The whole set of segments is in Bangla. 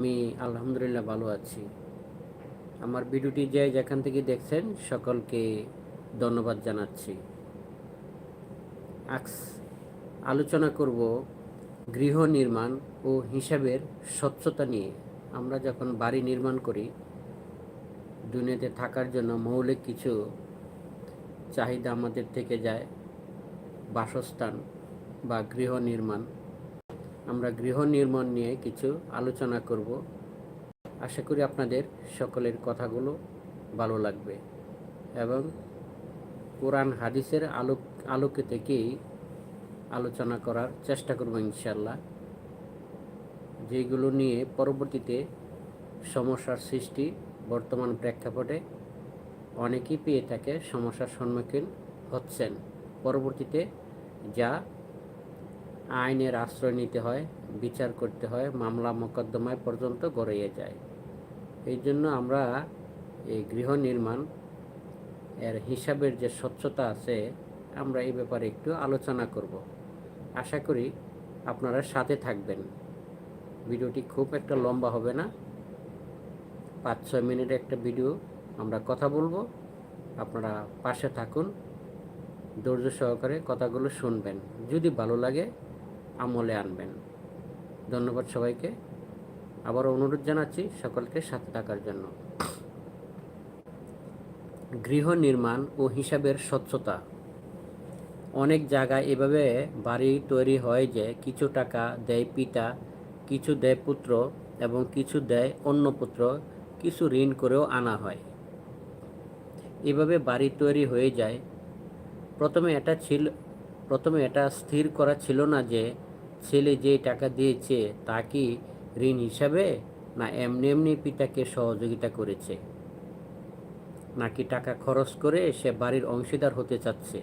আমি আলহামদুলিল্লাহ ভালো আছি। আমার ভিডিওটি যে যেখান থেকে দেখছেন, সকলকে ধন্যবাদ জানাচ্ছি। আজ আলোচনা করব গৃহ নির্মাণ ও হিসাবের স্বচ্ছতা নিয়ে। আমরা যখন বাড়ি নির্মাণ করি, দুনিয়াতে থাকার জন্য মৌলিক কিছু চাহিদা আমাদের থেকে যায়। বাসস্থান বা গৃহ নির্মাণ। আমরা গৃহ নির্মাণ নিয়ে কিছু আলোচনা করব। আশা করি আপনাদের সকলের কথাগুলো ভালো লাগবে এবং কোরআন হাদিসের আলোক, আলোকে থেকেই আলোচনা করার চেষ্টা করব ইনশাল্লাহ যেগুলো নিয়ে পরবর্তীতে সমস্যার সৃষ্টি বর্তমান প্রেক্ষাপটে অনেকেই পেয়ে থাকে, সমস্যার সম্মুখীন হচ্ছেন। পরবর্তীতে যা আইনের আশ্রয় নিতে হয়, বিচার করতে হয়, মামলা মোকদ্দমায় পর্যন্ত গড়িয়ে যায়। এই জন্য আমরা এই গৃহ নির্মাণ এর হিসাবের যে স্বচ্ছতা আছে, আমরা এই ব্যাপারে একটু আলোচনা করব। আশা করি আপনারা সাথে থাকবেন। ভিডিওটি খুব একটা লম্বা হবে না। পাঁচ ছয় মিনিটের একটা ভিডিও আমরা কথা বলব। আপনারা পাশে থাকুন। ধৈর্য সহকারে কথাগুলো শুনবেন। যদি ভালো লাগে আমলে আনবেন। ধন্যবাদ সবাইকে। আবার অনুরোধ জানাচ্ছি সকলকে সাথে থাকার জন্য। গৃহ নির্মাণ ও হিসাবের স্বচ্ছতা। অনেক জায়গায় এভাবে বাড়ি তৈরি হয় যে কিছু টাকা দেয় পিতা, কিছু দেয় পুত্র এবং কিছু দেয় অন্য পুত্র, কিছু ঋণ করেও আনা হয়। এভাবে বাড়ি তৈরি হয়ে যায়। প্রথমে এটা ছিল, প্রথমে এটা স্থির করা ছিল না যে ছেলে যে টাকা দিয়েছে, তা কি ঋণ হিসাবে? না এমনি এমনি পিতাকে সহযোগিতা করেছে? নাকি টাকা খরচ করে সে বাড়ির অংশীদার হতে চাচ্ছে?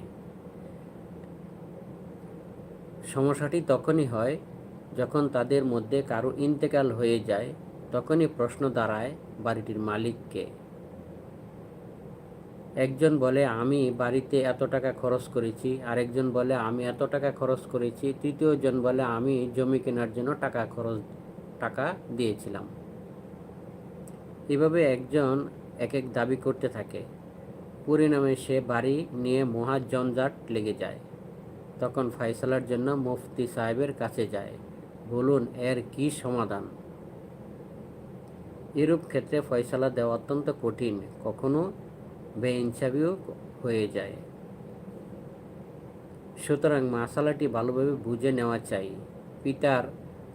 সমস্যাটি তখনই হয় যখন তাদের মধ্যে কারও ইন্তেকাল হয়ে যায়, তখনই প্রশ্ন দাঁড়ায় বাড়িটির মালিককে। একজন বলে, আমি বাড়িতে এত টাকা খরচ করেছি। আরেকজন বলে, আমি এত টাকা খরচ করেছি। তৃতীয়জন বলে, আমি জমি কেনার জন্য টাকা খরচ, টাকা দিয়েছিলাম। এভাবে একজন এক এক দাবি করতে থাকে। পরিণামে সে বাড়ি নিয়ে মহা জঞ্জাট লেগে যায়। তখন ফয়সালার জন্য মুফতি সাহেবের কাছে যায়। বলুন, এর কি সমাধান? এরূপ ক্ষেত্রে ফয়সালা দেওয়া অত্যন্ত কঠিন। কখনো বেইনসাবিও হয়ে যায়। সুতরাং মাসালাটি ভালোভাবে বুঝে নেওয়া চাই। পিতার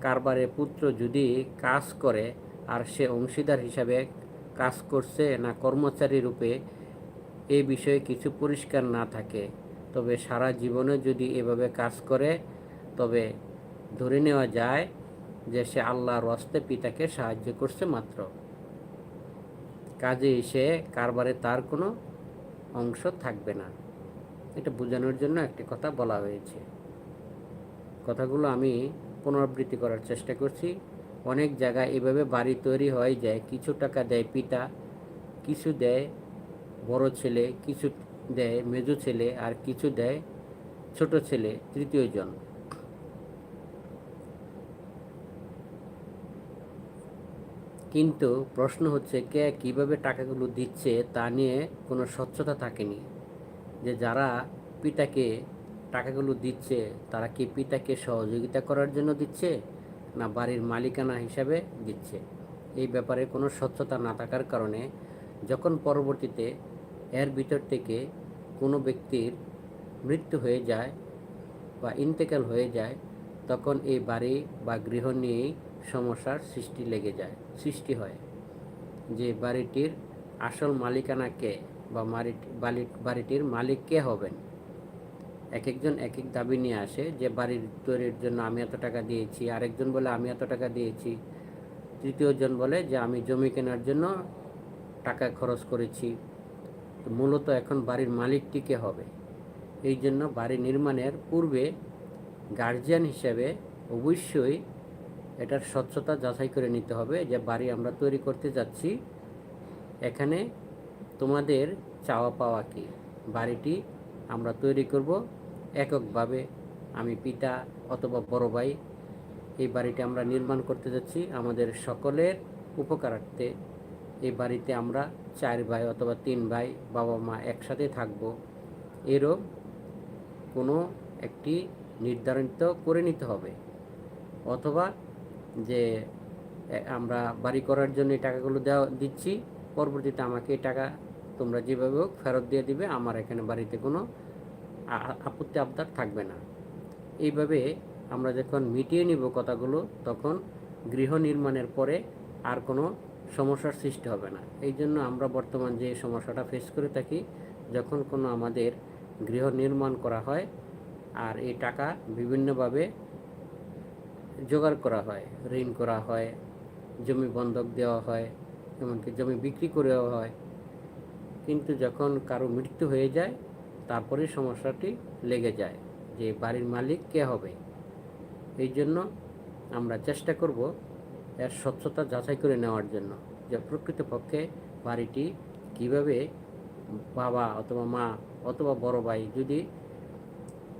কারবারে পুত্র যদি কাজ করে, আর সে অংশীদার হিসাবে কাজ করছে না কর্মচারী রূপে, এ বিষয়ে কিছু পরিষ্কার না থাকে। তবে সারা জীবনে যদি এভাবে কাজ করে, তবে ধরে নেওয়া যায় যে সে আল্লাহর হস্তে পিতাকে সাহায্য করছে মাত্র। কাজে এসে কারবারে তার কোনো অংশ থাকবে না। এটা বোঝানোর জন্য একটি কথা বলা হয়েছে। কথাগুলো আমি পুনরাবৃত্তি করার চেষ্টা করছি। অনেক জায়গায় এভাবে বাড়ি তৈরি হয় যায় কিছু টাকা দেয় পিতা, কিছু দেয় বড় ছেলে, কিছু দেয় মেজো ছেলে আর কিছু দেয় ছোট ছেলে, তৃতীয় কিন্তু প্রশ্ন হচ্ছে কে কীভাবে টাকাগুলো দিচ্ছে তা নিয়ে কোনো স্বচ্ছতা থাকেনি। যে যারা পিতাকে টাকাগুলো দিচ্ছে, তারা কি পিতাকে সহযোগিতা করার জন্য দিচ্ছে না বাড়ির মালিকানা হিসাবে দিচ্ছে? এই ব্যাপারে কোনো স্বচ্ছতা না থাকার কারণে যখন পরবর্তীতে এর ভিতর থেকে কোনো ব্যক্তির মৃত্যু হয়ে যায় বা ইন্তেকাল হয়ে যায় তখন এই বাড়ি বা গৃহ নিয়েই সমস্যার সৃষ্টি লেগে যায়, সৃষ্টি হয়। যে বাড়িটির আসল মালিকানা কে বা বাড়িটির মালিক কে হবেন? এক একজন এক এক দাবি নিয়ে আসে যে বাড়ির তৈরির জন্য আমি এত টাকা দিয়েছি, আরেকজন বলে আমি এত টাকা দিয়েছি। তৃতীয়জন বলে যে আমি জমি কেনার জন্য টাকা খরচ করেছি। মূলত এখন বাড়ির মালিকটি কে হবে? এই জন্য বাড়ি নির্মাণের পূর্বে গার্জিয়ান হিসেবে অবশ্যই এটার স্বচ্ছতা যাচাই করে নিতে হবে যে বাড়ি আমরা তৈরি করতে যাচ্ছি। এখানে তোমাদের চাওয়া পাওয়া কি? বাড়িটি আমরা তৈরি করব এককভাবে। আমি পিতা অথবা বড় ভাই, এই বাড়িটি আমরা নির্মাণ করতে যাচ্ছি। আমাদের সকলের উপকারার্থে এই বাড়িতে আমরা চার ভাই অথবা তিন ভাই বাবা মা একসাথে থাকব। এরও কোনো একটি নির্ধারিত করে নিতে হবে। অথবা যে আমরা বাড়ি করার জন্য টাকাগুলো দেওয়া, দিচ্ছি, পরবর্তীতে আমাকে এই টাকা তোমরা যেভাবে হোক ফেরত দিয়ে দিবে, আমার এখানে বাড়িতে কোনো আপত্তি আবদার থাকবে না। এইভাবে আমরা যখন মিটিয়ে নিব কথাগুলো, তখন গৃহ নির্মাণের পরে আর কোনো সমস্যার সৃষ্টি হবে না। এই জন্য আমরা বর্তমান যে সমস্যাটা ফেস করে থাকি, যখন কোনো আমাদের গৃহ নির্মাণ করা হয় আর এই টাকা বিভিন্নভাবে জোগাড় করা হয়, ঋণ করা হয়, জমি বন্ধক দেওয়া হয়, এমনকি জমি বিক্রি করেও হয়। কিন্তু যখন কারও মৃত্যু হয়ে যায় তারপরে সমস্যাটি লেগে যায় যে বাড়ির মালিক কে হবে? এই জন্য আমরা চেষ্টা করব এর স্বচ্ছতা যাচাই করে নেওয়ার জন্য যে প্রকৃতপক্ষে বাড়িটি কীভাবে বাবা অথবা মা অথবা বড় ভাই যদি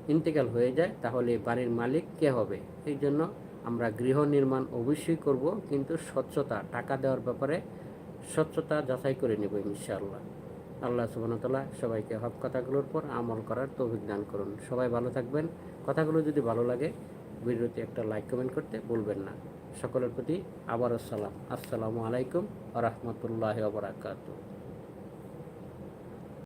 ইন্তেকাল হয়ে যায়, তাহলে বাড়ির মালিক কে হবে? এই জন্য আমরা গৃহ নির্মাণ অবশ্যই করব, কিন্তু স্বচ্ছতা, টাকা দেওয়ার ব্যাপারে স্বচ্ছতা যাচাই করে নেব ইনশাআল্লাহ। আল্লাহ সুবাহতাল্লাহ সবাইকে হক কথাগুলোর পর আমল করার তৌফিক দান করুন। সবাই ভালো থাকবেন। কথাগুলো যদি ভালো লাগে, ভিডিওতে একটা লাইক কমেন্ট করতে ভুলবেন না। সকলের প্রতি আবারও সালাম। আসসালামু আলাইকুম আ রহমতুল্লাহ